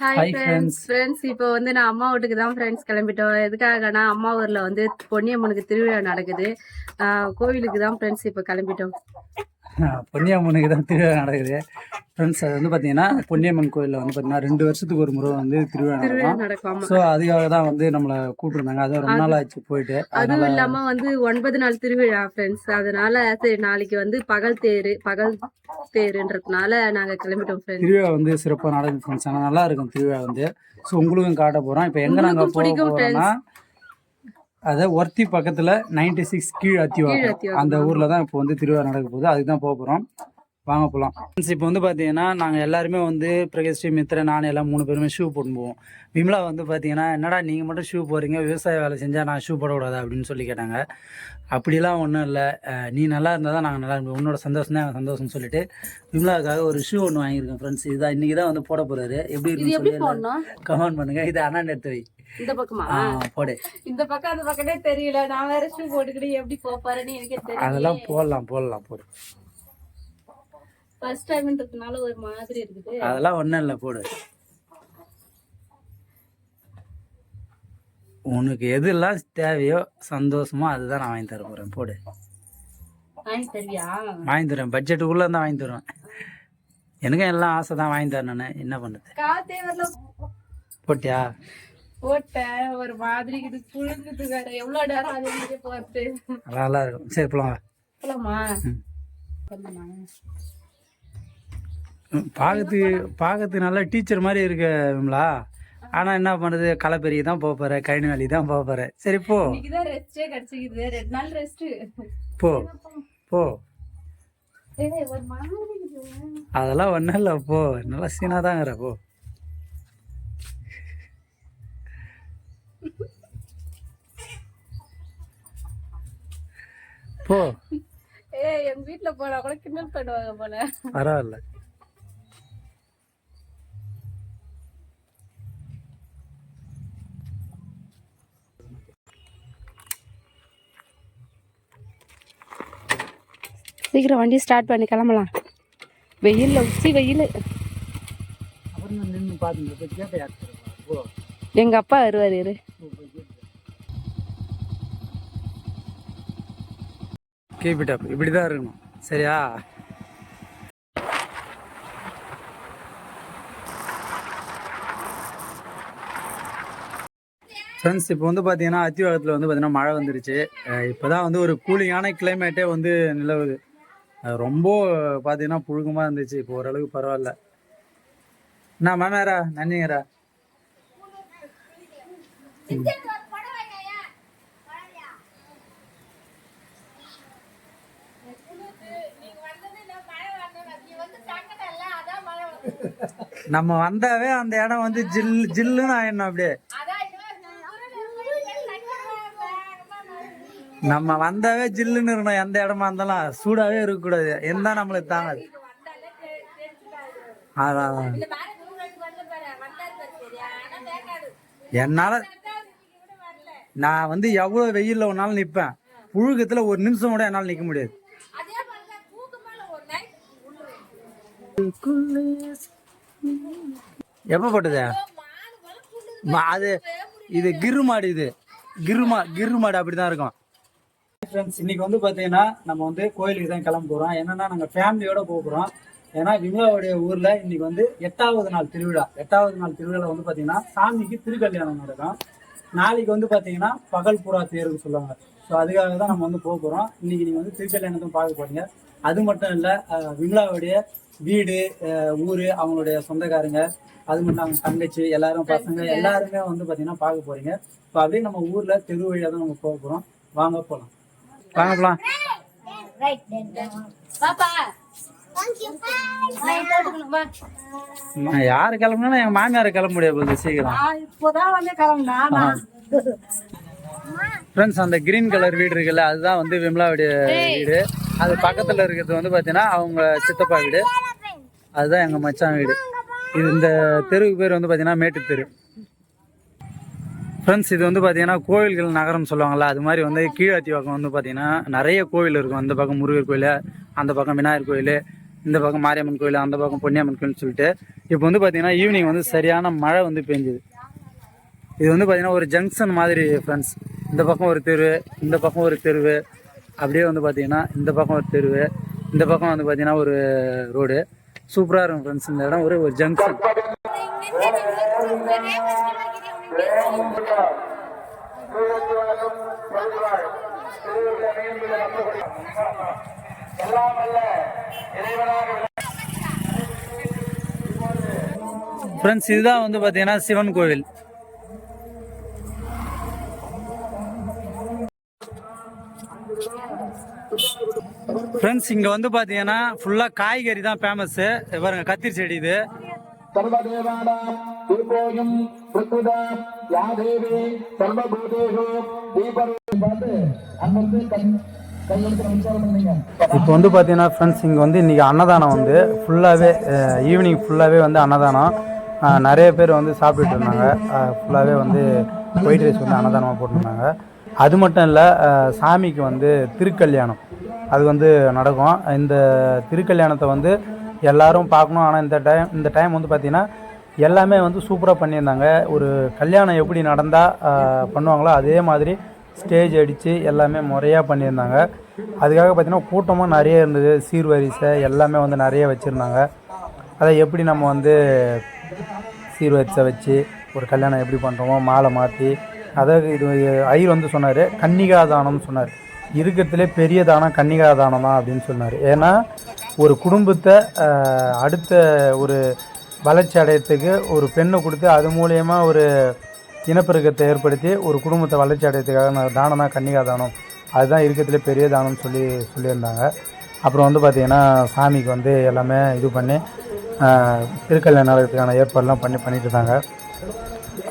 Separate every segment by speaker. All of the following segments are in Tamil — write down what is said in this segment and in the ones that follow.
Speaker 1: ஹாய் ஃப்ரெண்ட்ஸ் ஃப்ரெண்ட்ஸ் இப்போ வந்து நான் அம்மா வீட்டுக்கு தான் ஃப்ரெண்ட்ஸ் கிளம்பிட்டோம். எதுக்காகனா அம்மா ஊர்ல வந்து பொன்னியம்மனுக்கு திருவிழா நடக்குது. ஆஹ் கோவிலுக்கு தான் ஃப்ரெண்ட்ஸ் இப்போ கிளம்பிட்டோம்.
Speaker 2: பொன்னியம்மனுக்கு தான் திருவிழா நடக்குது. ஃப்ரெண்ட்ஸ் அது வந்து பார்த்தீங்கன்னா பொன்னியம்மன் கோயிலில் வந்து பார்த்தீங்கன்னா ரெண்டு வருஷத்துக்கு ஒரு முறை வந்து திருவிழா நடக்கும். ஸோ அதுக்காக தான் வந்து நம்மளை கூப்பிட்டுருந்தாங்க. அது ரொம்ப நாள் ஆச்சு போயிட்டு.
Speaker 1: அதுவும்
Speaker 2: அதனால
Speaker 1: இல்லாம வந்து ஒன்பது நாள் திருவிழா ஃப்ரெண்ட்ஸ் அதனால சரி நாளைக்கு வந்து பகல் தேரு பகல் தேருன்றதுனால நாங்க கிளம்பிட்டோம் ஃப்ரெண்ட்ஸ்
Speaker 2: திருவிழா வந்து சிறப்பாக நடக்கும் ஃப்ரெண்ட்ஸ் ஆனால் நல்லா இருக்கும் திருவிழா வந்து. ஸோ உங்களுக்கும் காட்ட போகிறோம் இப்போ எங்கே நாங்கள் போக போகிறோம்னா அதை ஒர்த்தி பக்கத்தில் நைன்டி சிக்ஸ் கீழ் அத்திவாக்கம், அந்த. ஊரில் தான் இப்போ வந்து திருவிழா நடக்க போகுது. அதுக்கு தான் போக போகிறோம் வாங்க போகலாம் ஃப்ரெண்ட்ஸ் இப்போ வந்து பார்த்தீங்கன்னா நாங்கள் எல்லாருமே வந்து பிரகஸ்ரீ மித்ரன் நான் எல்லாம் மூணு பேருமே ஷூ போட்டு போவோம் விமலா வந்து பார்த்தீங்கன்னா என்னடா நீங்கள் மட்டும் ஷூ போடுறீங்க? விவசாய வேலை செஞ்சால் நான் ஷூ போடக்கூடாது? அப்படின்னு சொல்லி கேட்டாங்க. அப்படிலாம் ஒன்றும் இல்லை. நீ நல்லா இருந்தால் தான் நாங்கள் நல்லா இருப்போம். உன்னோட சந்தோஷம் தான் சந்தோஷம்னு சொல்லிட்டு விமலாவுக்காக ஒரு ஷூ ஒன்று வாங்கியிருக்கேன் ஃப்ரெண்ட்ஸ் இதுதான் இன்றைக்கி தான் வந்து போட போகிறாரு எப்படி இருக்குன்னு சொல்லி கமெண்ட் பண்ணுங்க. இது அண்ணன் எடுத்து வை
Speaker 1: இந்த பக்கமா?
Speaker 2: போடு.
Speaker 1: இந்த பக்கம் அந்த பக்கமே தெரியல. நான் வேற ஷூ போட்டுக்கிட்டு எப்படி போப்பாருன்னு எனக்கே
Speaker 2: அதெல்லாம் போடலாம் போடலாம் போடு.
Speaker 1: ஃபர்ஸ்ட் டைம்ன்றதுனால ஒரு மாதிரி இருக்குது.
Speaker 2: அதெல்லாம் ஒன்றும் இல்லை போடு. உனக்கு எதெல்லாம் தேவையோ சந்தோஷமோ அதுதான் நான் வாங்கி தர போகிறேன் போடு.
Speaker 1: வாங்கி தருவியா?
Speaker 2: வாங்கி தரேன் பட்ஜெட்டுக்குள்ளே தான் வாங்கி தருவேன். எனக்கும் எல்லாம் ஆசை தான் வாங்கி நான். என்ன பண்ணுறது போட்டியா?
Speaker 1: போட்டேன். ஒரு மாதிரி இது புழுங்குது வேற. எவ்வளவு நேரம் அதே மாதிரி போறது?
Speaker 2: நல்லா இருக்கும். சரி போலாம்.
Speaker 1: போலாமா?
Speaker 2: பார்க்கறதுக்கு பார்க்கறதுக்கு நல்லா டீச்சர் மாதிரி இருக்க விமலா. ஆனால் என்ன பண்ணுறது களப்பெரிய தான் போக போகிறேன் கழனி வேலைக்கு தான் போக போகிறேன் சரி போ. போ. போ. அதெல்லாம் ஒன்றும் இல்லை போ. நல்லா சீனாக தாங்கிற போ. போ.
Speaker 1: ஏய் எங்க வீட்டுல போனா கூட கிண்டல் பண்ணுவாங்க போல.
Speaker 2: பரவாயில்ல.
Speaker 1: சீக்கிரம் வண்டி ஸ்டார்ட் பண்ணி கிளம்பலாம். வெயிலில் உச்சி வெயில்.
Speaker 2: அப்புறம்
Speaker 1: அப்பா வருவார் இரு.
Speaker 2: கீப் இட் அப் இப்படி தான் இருக்கணும். சரியா? ஃப்ரெண்ட்ஸ் இப்போ வந்து பார்த்தீங்கன்னா அத்திவாகத்தில் வந்து பார்த்தீங்கன்னா மழை வந்துருச்சு. இப்போ தான் வந்து ஒரு கூலிங்கான கிளைமேட்டே வந்து நிலவுது. ரொம்ப பார்த்தீங்கன்னா புழுக்கமாக இருந்துச்சு. இப்போ ஓரளவுக்கு பரவாயில்ல. என்ன மேமேரா நன்னிங்கரா நம்ம வந்தாவே அந்த இடம் வந்து ஜில் ஜில்லுன்னு ஆயிடணும் அப்படியே. நம்ம வந்தாவே ஜில்லுன்னு இருக்கணும். எந்த இடமா இருந்தாலும் சூடாவே இருக்கக்கூடாது. எந்த நம்மளுக்கு தாங்காது. அதான் என்னால நான் வந்து எவ்வளவு வெயில்ல ஒரு நாள் நிப்பேன். புழுக்கத்துல ஒரு நிமிஷம் கூட என்னால நிக்க முடியாது. எப்ப போட்டது? அது இது கிரு மாடு இது. கிருமா கிரு மாடு அப்படிதான் இருக்கும். ஃப்ரெண்ட்ஸ் இன்னைக்கு வந்து பாத்தீங்கன்னா நம்ம வந்து கோயிலுக்கு தான் கிளம்ப போறோம். என்னன்னா நாங்க ஃபேமிலியோட போக போறோம். ஏன்னா விமலாவுடைய ஊர்ல இன்னைக்கு வந்து எட்டாவது நாள் திருவிழா. எட்டாவது நாள் திருவிழா வந்து பாத்தீங்கன்னா சாமிக்கு திருக்கல்யாணம் நடக்கும். நாளைக்கு வந்து பாத்தீங்கன்னா பகல் புறா தேர்வு சொல்லுவாங்க. ஸோ அதுக்காக தான் நம்ம வந்து போக போறோம். இன்னைக்கு நீங்க வந்து திருக்கல்யாணத்தும் பார்க்க போறீங்க. அது மட்டும் இல்ல விமலாவுடைய வீடு ஊரு அவங்களுடைய சொந்தக்காரங்க அது மட்டும் அவங்க தங்கச்சி எல்லாரும் பசங்க எல்லாருமே வந்து பாத்தீங்கன்னா பார்க்க போறீங்க. இப்போ அப்படியே நம்ம ஊர்ல தெரு வழியா தான் நம்ம போக போறோம். வாங்க போலாம். வாங்க போலாம்
Speaker 1: நான்
Speaker 2: யாரு கிளம்புனா எங்க மாமியார் கிளம்ப முடியாது போகுது சீக்கிரம்.
Speaker 1: நான் இப்போதான் வந்து கிளம்புனா
Speaker 2: ஃப்ரெண்ட்ஸ் அந்த கிரீன் கலர் வீடு இருக்குல்ல அதுதான் வந்து விமலாவுடைய வீடு. அது பக்கத்துல இருக்கிறது வந்து பாத்தீங்கன்னா அவங்க சித்தப்பா வீடு. அதுதான் எங்க மச்சான் வீடு. இது இந்த தெருவுக்கு பேர் வந்து பாத்தீங்கன்னா மேட்டு தெரு ஃப்ரெண்ட்ஸ் இது வந்து பார்த்தீங்கன்னா கோவில்கள் நகரம் சொல்லுவாங்கல்ல அது மாதிரி வந்து கீழாத்தி பக்கம் வந்து பார்த்தீங்கன்னா நிறைய கோவில் இருக்கும். அந்த பக்கம் முருகர் கோயில் அந்த பக்கம் விநாயகர் கோயில் இந்த பக்கம் மாரியம்மன் கோயில் அந்த பக்கம் பொன்னியம்மன் கோயில்னு சொல்லிட்டு இப்போ வந்து பார்த்தீங்கன்னா ஈவினிங் வந்து சரியான மழை வந்து பெஞ்சுது. இது வந்து பார்த்தீங்கன்னா ஒரு ஜங்ஷன் மாதிரி ஃப்ரெண்ட்ஸ் இந்த பக்கம் ஒரு தெரு இந்த பக்கம் ஒரு தெருவு. அப்படியே வந்து பார்த்தீங்கன்னா இந்த பக்கம் ஒரு தெருவு இந்த பக்கம் வந்து பார்த்தீங்கன்னா ஒரு ரோடு சூப்பராக இருக்கும் ஃப்ரெண்ட்ஸ் இந்த இடம் ஒரு ஒரு ஜங்ஷன் ஃப்ரெண்ட்ஸ் இதுதான் வந்து பார்த்தீங்கன்னா சிவன் கோவில். ஃப்ரெண்ட்ஸ் இங்கே வந்து பார்த்தீங்கன்னா ஃபுல்லாக காய்கறி தான் ஃபேமஸ்ஸு பாருங்க கத்திரி செடி இது இப்போ வந்து பார்த்தீங்கன்னா ஃப்ரெண்ட்ஸ் இங்கே வந்து இன்றைக்கி அன்னதானம் வந்து ஃபுல்லாகவே ஈவினிங் ஃபுல்லாகவே வந்து அன்னதானம். நிறைய பேர் வந்து சாப்பிட்டுட்டு இருந்தாங்க. ஃபுல்லாகவே வந்து ஒயிட் ரைஸ் வந்து அன்னதானமாக போட்டிருந்தாங்க. அது மட்டும் இல்லை சாமிக்கு வந்து திருக்கல்யாணம். அது வந்து நடக்கும். இந்த திருக்கல்யாணத்தை வந்து எல்லோரும் பார்க்கணும். ஆனால் இந்த டைம் இந்த டைம் வந்து பார்த்திங்கன்னா எல்லாமே வந்து சூப்பராக பண்ணியிருந்தாங்க. ஒரு கல்யாணம் எப்படி நடந்தால் பண்ணுவாங்களோ அதே மாதிரி ஸ்டேஜ் அடித்து எல்லாமே முறையாக பண்ணியிருந்தாங்க. அதுக்காக பார்த்திங்கன்னா கூட்டமும் நிறைய இருந்தது. சீர்வரிசை எல்லாமே வந்து நிறைய வச்சுருந்தாங்க. அதை எப்படி நம்ம வந்து சீர்வரிசை வச்சு ஒரு கல்யாணம் எப்படி பண்ணுறோமோ மாலை மாற்றி அதாவது இது ஐயர் வந்து சொன்னார் கன்னிகா தானம்னு சொன்னார். இருக்கிறதுலே பெரிய தானம் கன்னிகா தானம் தான் அப்படின்னு சொன்னார். ஏன்னா ஒரு குடும்பத்தை அடுத்த ஒரு வளர்ச்சி அடையத்துக்கு ஒரு பெண்ணை கொடுத்து அது மூலயமா ஒரு இனப்பெருக்கத்தை ஏற்படுத்தி ஒரு குடும்பத்தை வளர்ச்சி அடையத்துக்காக நான் தானம் தான் கன்னிகா தானம் அதுதான் இருக்கிறதுல பெரிய தானம்னு சொல்லி சொல்லியிருந்தாங்க. அப்புறம் வந்து பார்த்திங்கன்னா சாமிக்கு வந்து எல்லாமே இது பண்ணி திருக்கல்யாண திருக்கல்யாணம் நடக்கிறதுக்கான ஏற்பாடுலாம் பண்ணி பண்ணிட்டு இருந்தாங்க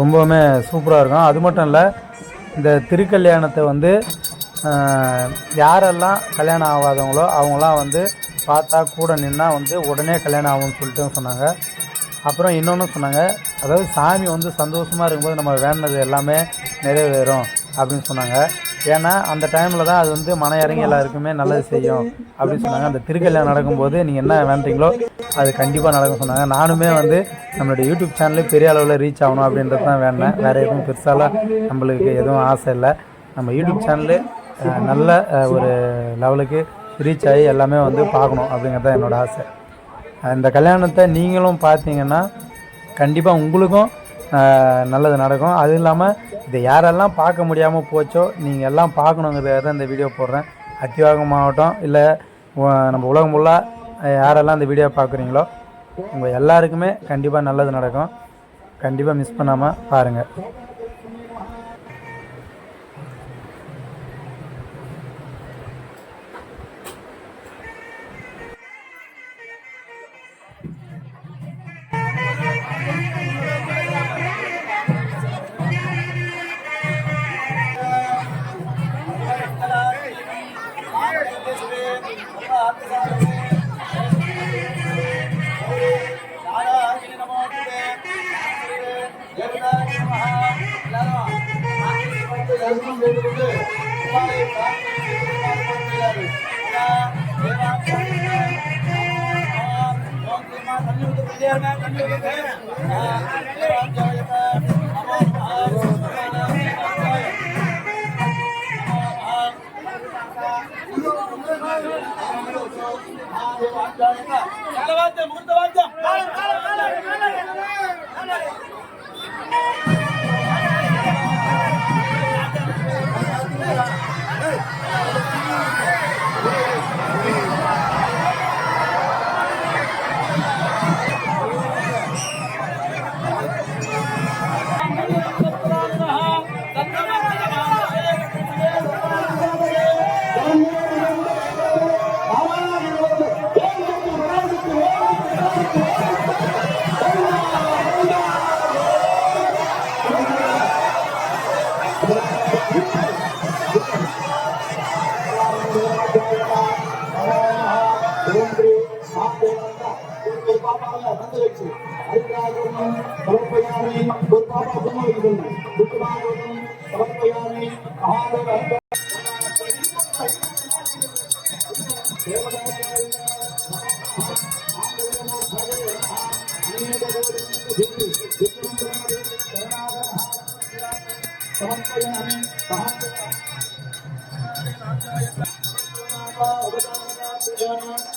Speaker 2: ரொம்பவுமே சூப்பராக இருக்கும். அது மட்டும் இல்லை இந்த திருக்கல்யாணத்தை வந்து யாரெல்லாம் கல்யாணம் ஆகாதவங்களோ அவங்களாம் வந்து பார்த்தா கூட நின்னா வந்து உடனே கல்யாணம் ஆகும்னு சொல்லிட்டு சொன்னாங்க. அப்புறம் இன்னொன்று சொன்னாங்க அதாவது சாமி வந்து சந்தோஷமாக இருக்கும்போது நம்ம வேண்டினது எல்லாமே நிறைவேறும் அப்படின்னு சொன்னாங்க. ஏன்னா அந்த டைமில் தான் அது வந்து மன இறங்கி எல்லாருக்குமே நல்லது செய்யும் அப்படின்னு சொன்னாங்க. அந்த திருக்கல்யாணம் நடக்கும்போது நீங்கள் என்ன வேண்டிங்களோ அது கண்டிப்பாக நடக்கும் சொன்னாங்க. நானுமே வந்து நம்மளுடைய யூடியூப் சேனலே பெரிய அளவில் ரீச் ஆகணும் அப்படின்றது தான் வேண்டினேன். வேறு எதுவும் பெருசாலாம் நம்மளுக்கு எதுவும் ஆசை இல்லை. நம்ம யூடியூப் சேனலு நல்ல ஒரு லெவலுக்கு ரீச் ஆகி எல்லாமே வந்து பார்க்கணும் அப்படிங்கிறது தான் என்னோடய ஆசை. அந்த கல்யாணத்தை நீங்களும் பார்த்தீங்கன்னா கண்டிப்பாக உங்களுக்கும் நல்லது நடக்கும். அதுவும் இல்லாமல் இதை யாரெல்லாம் பார்க்க முடியாமல் போச்சோ நீங்கள் எல்லாம் பார்க்கணுங்கிறதுக்காக தான் இந்த வீடியோ போடுறேன். அத்திவாகம் மாவட்டம் இல்லை நம்ம உலகம் ஃபுல்லாக யாரெல்லாம் இந்த வீடியோ பார்க்குறீங்களோ உங்கள் எல்லாருக்குமே கண்டிப்பாக நல்லது நடக்கும். கண்டிப்பாக மிஸ் பண்ணாமல் பாருங்கள்
Speaker 3: ಮುಹೂರ್ತವಾದ್ಯ மாதேவந்தா ஒரு பாப்பா அல்ல Thank you.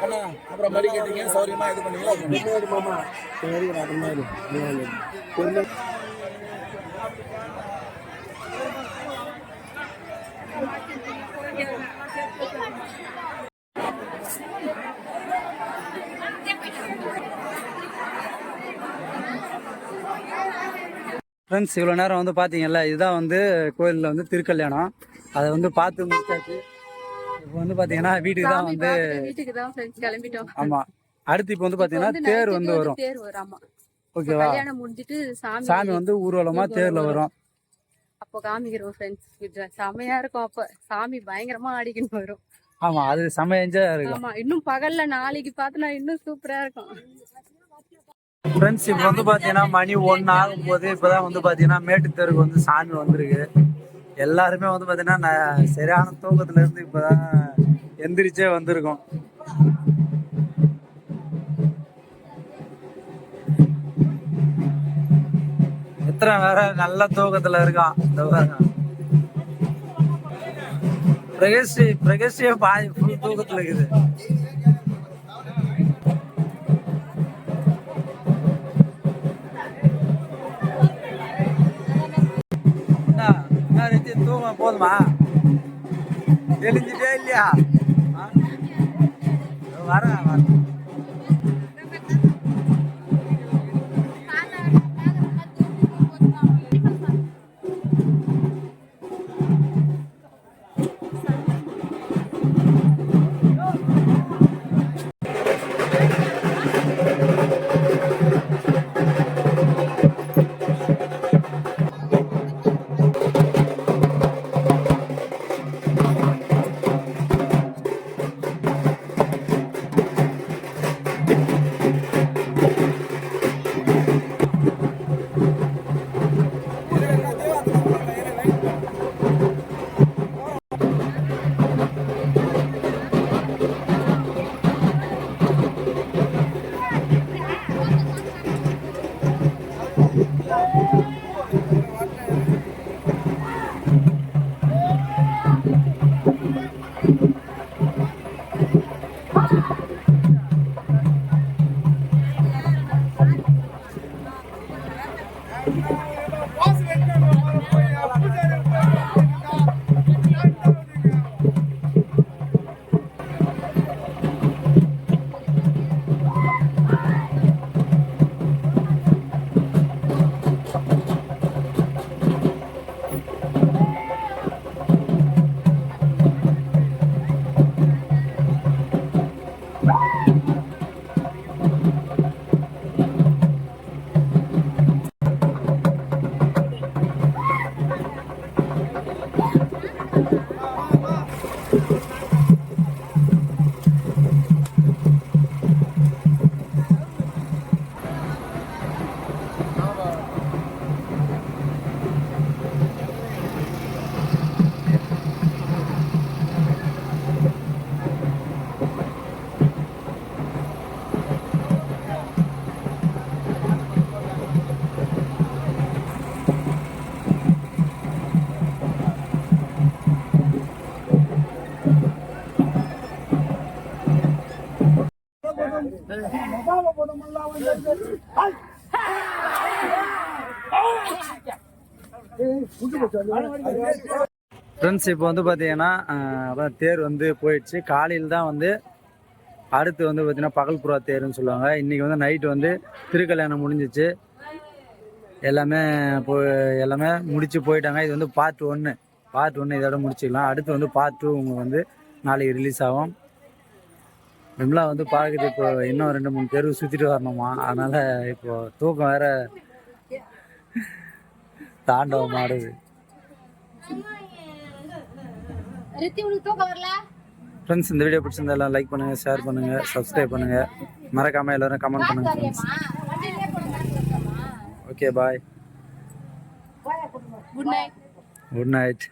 Speaker 3: அண்ணா
Speaker 4: அப்புறம் படி கேட்டீங்க சௌரியமா இது பண்ணீங்களா? சரி நான்
Speaker 2: ஃப்ரெண்ட்ஸ் இவ்வளோ நேரம் வந்து பார்த்தீங்கல்ல இதுதான் வந்து கோயிலில் வந்து திருக்கல்யாணம். அதை வந்து பார்த்து முடிச்சாச்சு. இப்போ வந்து பார்த்தீங்கன்னா வீட்டுக்கு தான்
Speaker 1: சாமி
Speaker 2: வந்து
Speaker 1: வீட்டுக்கு தான் கிளம்பிட்டோம்.
Speaker 2: ஆமாம் அடுத்து இப்போ வந்து பார்த்தீங்கன்னா தேர் வந்து வரும்.
Speaker 1: தேர் வரும் ஆமா. இப்போ
Speaker 2: ஓகேவா?
Speaker 1: கல்யாணம் முடிஞ்சிட்டு சாமி
Speaker 2: சாமி வந்து ஊர்வலமாக
Speaker 1: ஊர்வலம்
Speaker 2: தேரில்
Speaker 1: வரும். அப்போ காமிக்கிறோம் ஃப்ரெண்ட்ஸ் செமையா இருக்கும் அப்ப. சாமி பயங்கரமா ஆடிக்கின்னு வரும்.
Speaker 2: ஆமாம் அது செம்ம என்ஜாய் இருக்கும்.
Speaker 1: ஆமா இன்னும் பகல்ல நாளைக்கு பார்த்தனா இன்னும் சூப்பரா இருக்கும்.
Speaker 2: ஃப்ரெண்ட்ஸ் இப்போ வந்து பார்த்தீங்கன்னா மணி ஒன்று ஆகும்போது இப்போ தான் வந்து பார்த்தீங்கன்னா மேட்டுத்தெருக்கு வந்து சாமி வந்திருக்கு. எல்லாருமே வந்து பார்த்தீங்கன்னா சரியான தூக்கத்துலேருந்து இப்போ தான் எந்திரிச்சே வந்திருக்கோம். எத்தனை வேற நல்ல தூக்கத்தில் இருக்கான். இந்த பிரகேஷ் பிரகேஷே பாதி ஃபுல் தூக்கத்தில் இருக்குது. ரஞ்சி போதுமா? தெளிஞ்சிட்டே இல்லையா? ஆ? இதோ வரேன் வரேன். Thank you. ஃப்ரெண்ட்ஸ் இப்போ வந்து பார்த்தீங்கன்னா அதான் தேர் வந்து போயிடுச்சு. காலையில் தான் வந்து அடுத்து வந்து பார்த்தீங்கன்னா பகல்புறா தேர்னு சொல்லுவாங்க. இன்றைக்கி வந்து நைட்டு வந்து திருக்கல்யாணம் முடிஞ்சிச்சு. எல்லாமே போ எல்லாமே முடிச்சு போயிட்டாங்க. இது வந்து பார்ட் ஒன்று பார்ட் ஒன்று இதோட முடிச்சுக்கலாம். அடுத்து வந்து பார்ட் டூ உங்களுக்கு வந்து நாளைக்கு ரிலீஸ் ஆகும். விம்லா வந்து பார்க்குது. இப்போ இன்னும் ரெண்டு மூணு தெருவு சுற்றிட்டு வரணுமா? அதனால் இப்போது தூக்கம் வேற தாண்டவம் ஆடுது
Speaker 1: ரித்தி உனக்கு தூக்கம் வரல
Speaker 2: ஃப்ரெண்ட்ஸ் இந்த வீடியோ பிடிச்சிருந்தா எல்லாம் லைக் பண்ணுங்கள் ஷேர் பண்ணுங்கள் சப்ஸ்கிரைப் பண்ணுங்கள் மறக்காமல் எல்லாரும் கமெண்ட் பண்ணுங்கள் friends okay bye
Speaker 1: good night
Speaker 2: good night